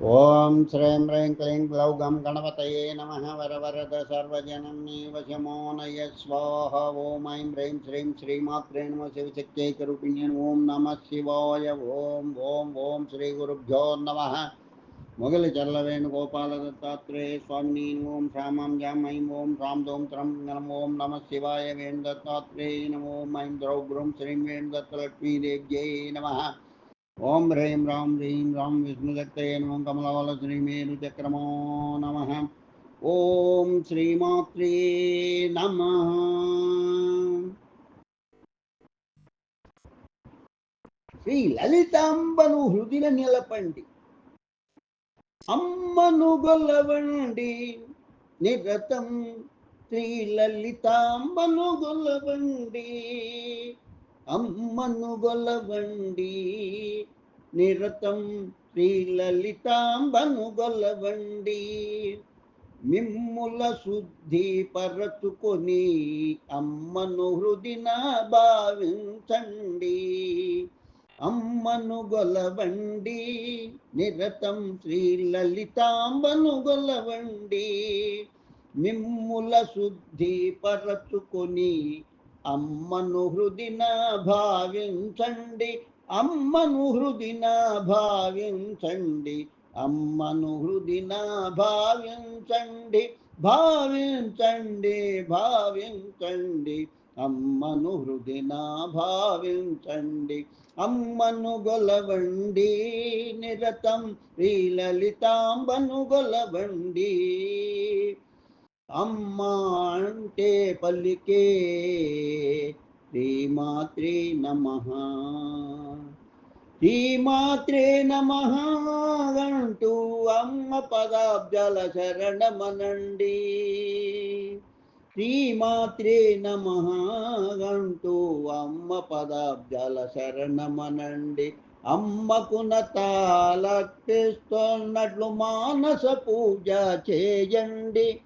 ఓం శ్రీం హ్రీం క్లీం గ్లౌగం గణపతయే నమ వరవరద సర్వజననీ వశమోనయ స్వాహ ఓం ఐం హ్రీం శ్రీం శ్రీమాత్రే నమ శివశక్తైకరూపిణ్యం ఓం నమ శివాయ ఓం ఓం ఓం శ్రీ గురుభ్యో నమ మొగలి చల్లవేణుగోపాల దత్తాత్రేయ స్వామిని ఓం శ్యామం జాం ఐం ఓం రాం దోం త్రం గణం ఓం నమ శివాయ వేణు దత్తాత్రేయ నమో ఐం ద్రౌభ్రం శ్రీం వేణు దత్తలక్ష్మీదేవ్యై నమ ఓం హ్రీం రాం హ్రీం రాం విష్ణుదత్తే నమం కమలవల శ్రీమేరు చక్రమో నమ. ఓం శ్రీమాత్రే నమ. శ్రీ లలితాంబను హృదిన నిలపండి. అమ్మను గొల్లవండి. నిరతం శ్రీ లలితాంబను గొల్లవండి. అమ్మను గొలవండి నిరతం శ్రీ లలితాంబను గొలవండి. మిమ్ముల శుద్ధి పరచుకొని అమ్మను హృదిన భావించండి. అమ్మను గొలవండి నిరతం శ్రీ లలితాంబను గొలవండి. మిమ్ముల శుద్ధి పరచుకొని అమ్మను హృదిన భావించండి అమ్మను హృదిన భావించండి అమ్మను హృదిన భావించండి భావించండి భావించండి అమ్మను హృదిన భావించండి అమ్మను గొలవండి నిరతం శ్రీ లలితాంబను గొలవండి. అమ్మ అంటే పల్లికే శ్రీమాత్రే నమ. శ్రీమాత్రే నమ అంటూ అమ్మ పదాబ్జాల శరణమనండి. శ్రీమాత్రే నమ అంటూ అమ్మ పదాబ్జాల శరణమనండి. అమ్మకు నతాలర్పిస్తున్నట్లు మానస పూజ చేయండి.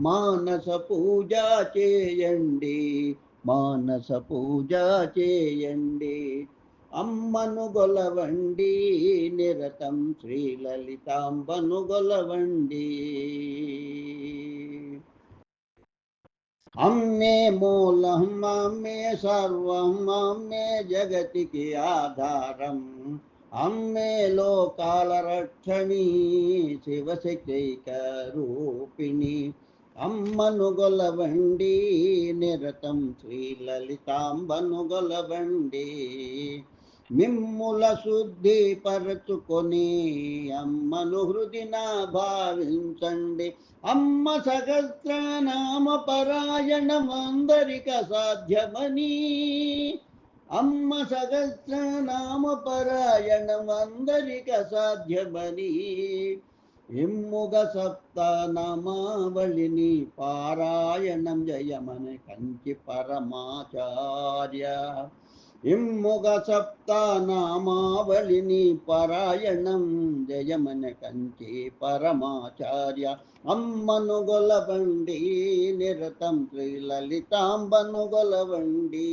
మానస పూజ చేయండి మానస పూజ చేయండి. అమ్మను గొలవండి నిరతం శ్రీ లలితాంబను గొలవండి. అమ్మే మూలం అమ్మే సర్వం అమ్మే జగతికి ఆధారం. అమ్మే లోకాల రక్షణి శివశక్తిక రూపిణి అమ్మనుగొలవండి నిరతం శ్రీ లలితాంబనుగొలవండి మిమ్ముల శుద్ధి పరచుకొని అమ్మను హృదిన భావించండి. అమ్మ సహస్రనామ పరాయణం అందరిక సాధ్యమని. అమ్మ సహస్రనామ పరాయణం అందరిక సాధ్యమని. ఇమ్ముగ సప్త నమావళిని పారాయణం జయమని కంచి పరమాచార్య. ఇమ్ముగ సప్త నామావళిని పారాయణం జయమన కంచి పరమాచార్య. అమ్మను గొలవండి నిరతం శ్రీ లలితాంబను గొలవండి.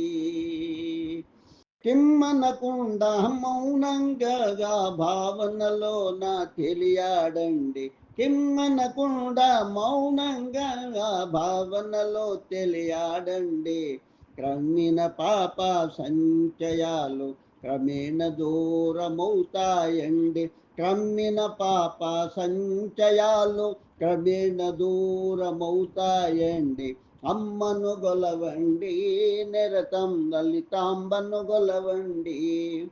కిమ్మనకుండా మౌనంగా భావనలో నా తెలియాడండి. కిమ్మనకుండా మౌనంగా భావనలో తెలియాడండి. క్రమిన పాప సంచయాలు క్రమేణ దూరమవుతాయండి. క్రమ్మిన పాప సంచయాలు క్రమేణ దూరమవుతాయండి. అమ్మను గొలవండి నిరతం లలితాంబను గొలవండి.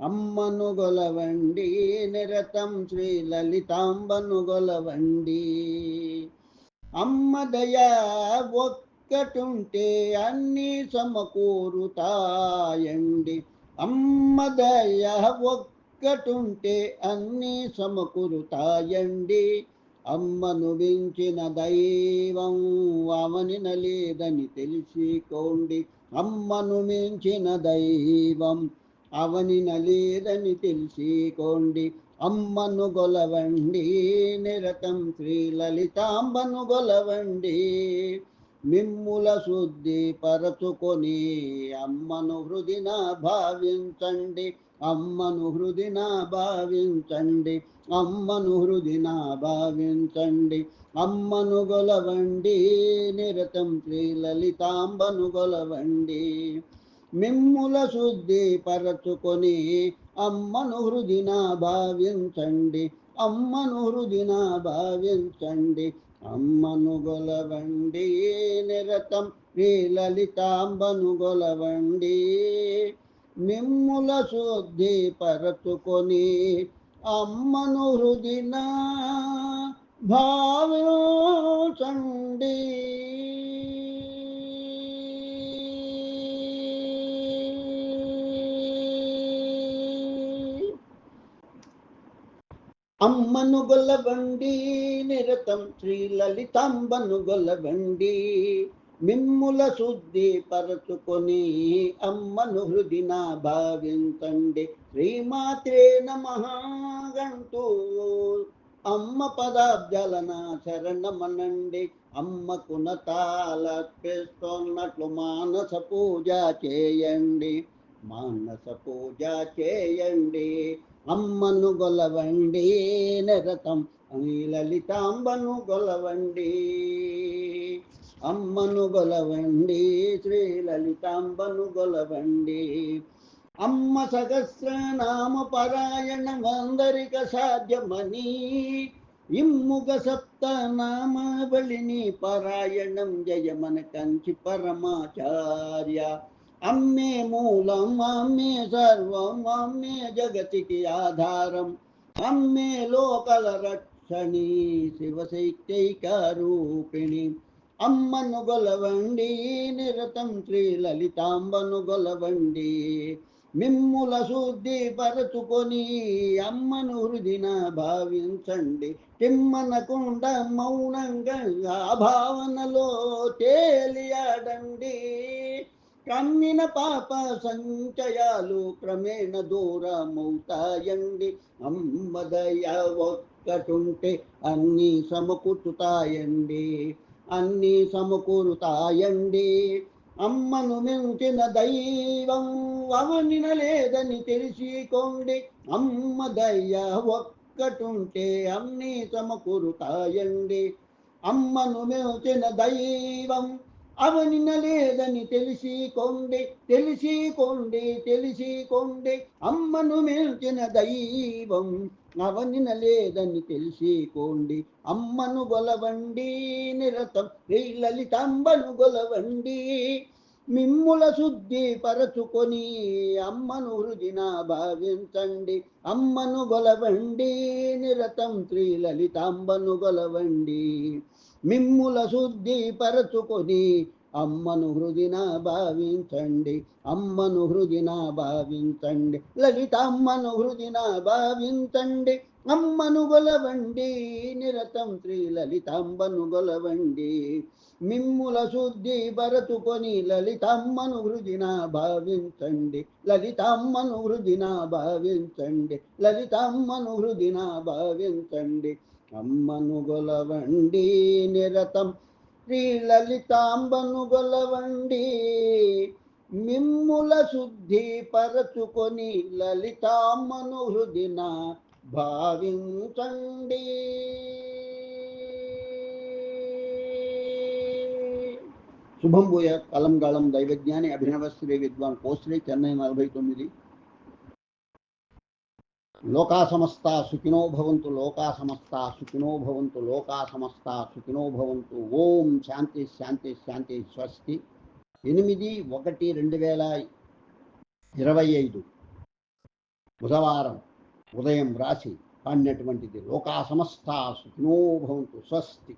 అమ్మను గొలవండి నిరతం శ్రీ లలితాంబను గొలవండి. అమ్మ దయా ఒక్కటుంటే అన్నీ సమకూరుతాయండి. అమ్మ దయ ఒక్కటుంటే అన్నీ సమకూరుతాయండి. అమ్మను మించిన దైవం అవని లేదని తెలుసుకోండి. అమ్మను మించిన దైవం అవని లేదని తెలుసుకోండి. అమ్మను గొలవండి నిరతం శ్రీ లలితాంబను గొలవండి. మిమ్ముల శుద్ధి పరచుకొని అమ్మను హృదిన భావించండి అమ్మను హృదిన భావించండి అమ్మను హృదిన భావించండి. అమ్మను గొలవండి నిరతం శ్రీ లలితాంబను గొలవండి. మిమ్ముల శుద్ధి పరచుకొని అమ్మను హృదిన భావించండి అమ్మను హృదిన భావించండి. అమ్మను గొలవండి నిరతం శ్రీ లలితాంబను గొలవండి మిమ్ముల శుద్ధి పరచుకొని అమ్మను హృదిన భావించండి అమ్మను గొల్లబండి నిరతం శ్రీ లలితాంబను గొల్లబండి. మిమ్ముల శుద్ధి పరచుకొని అమ్మను హృదిన భావించండి. శ్రీమాత్రే నమహాగంటూ అమ్మ పదాబ్జలన శరణమనండి. అమ్మకు నతాలర్పిస్తున్నట్లు మానస పూజ చేయండి. మానస పూజ చేయండి. అమ్మను గొలవండి నరతం లలితాంబను గొలవండి. అమ్మను గొలవండి శ్రీ లలితాంబను గొలవండి. అమ్మ సహస్రనామ పారాయణం అందరిక సాధ్యమని ఇమ్ముగ సప్త నామావళిని పారాయణం జయమన కంచి పరమాచార్య అమ్మే మూలం అమ్మే సర్వం అమ్మే జగతికి ఆధారం. అమ్మే లోకల రక్షణి శివశైత్యైక రూపిణి. అమ్మను గొలవండి నిరతం శ్రీ లలితాంబను గొలవండి. మిమ్ముల శుద్ధి పరచుకొని అమ్మను హృదిన భావించండి. తిమ్మనకుండ మౌనంగా భావనలో తేలియాడండి. కమ్మిన పాప సంచయాలు క్రమేణ దూరమవుతాయండి. అమ్మదయ ఒక్కటుంటే అన్నీ సమకూర్చుతాయండి. అన్నీ సమకూరుతాయండి. అమ్మను మించిన దైవం అవనిన లేదని తెలిసికోండి. అమ్మ దయ ఒక్కటుంటే అన్నీ సమకూరుతాయండి. అమ్మను మించిన దైవం అవనిన లేదని తెలిసికోండి తెలిసికోండి తెలిసికోండి. అమ్మను మించిన దైవం అవనిన లేదని తెలిసికోండి. అమ్మను గొలవండి నిరతం శ్రీ లలితాంబను గొలవండి. మిమ్ముల శుద్ధి పరచుకొని అమ్మను హృదిన భావించండి. అమ్మను గొలవండి నిరతం శ్రీ లలితాంబను గొలవండి. మిమ్ముల శుద్ధి పరచుకొని అమ్మను హృదిన భావించండి అమ్మను హృదిన భావించండి లలితమ్మను హృదిన భావించండి అమ్మను గొలవండి నిరతం శ్రీ లలితాంబను గొలవండి. మిమ్ముల శుద్ధి పరచుకొని లలితమ్మను హృదిన భావించండి లలితమ్మను హృదిన భావించండి లలితమ్మను హృదిన భావించండి. అమ్మను గొలవండి నిరతం శ్రీ లలితాంబను గొలవండి. మిమ్ముల శుద్ధి పరచుకొని లలితాంబను హృదిన భావించండి. శుభం భూయ కలంగాళం దైవజ్ఞాని అభినవ శ్రీ విద్వాన్ కోశ్రీ చెన్నై నలభై తొమ్మిది. లోకా సమస్త సుఖినో భవంతు లోకా సమస్త సుఖినో భవంతు లోకా సమస్త సుఖినో భవంతు. ఓం శాంతి శాంతి శాంతి స్వస్తి. ఎనిమిది ఒకటి రెండు వేల ఇరవై ఐదు బుధవారం ఉదయం రాసి పాడినటువంటిది లోకా సమస్త సుఖినో భవంతు స్వస్తి.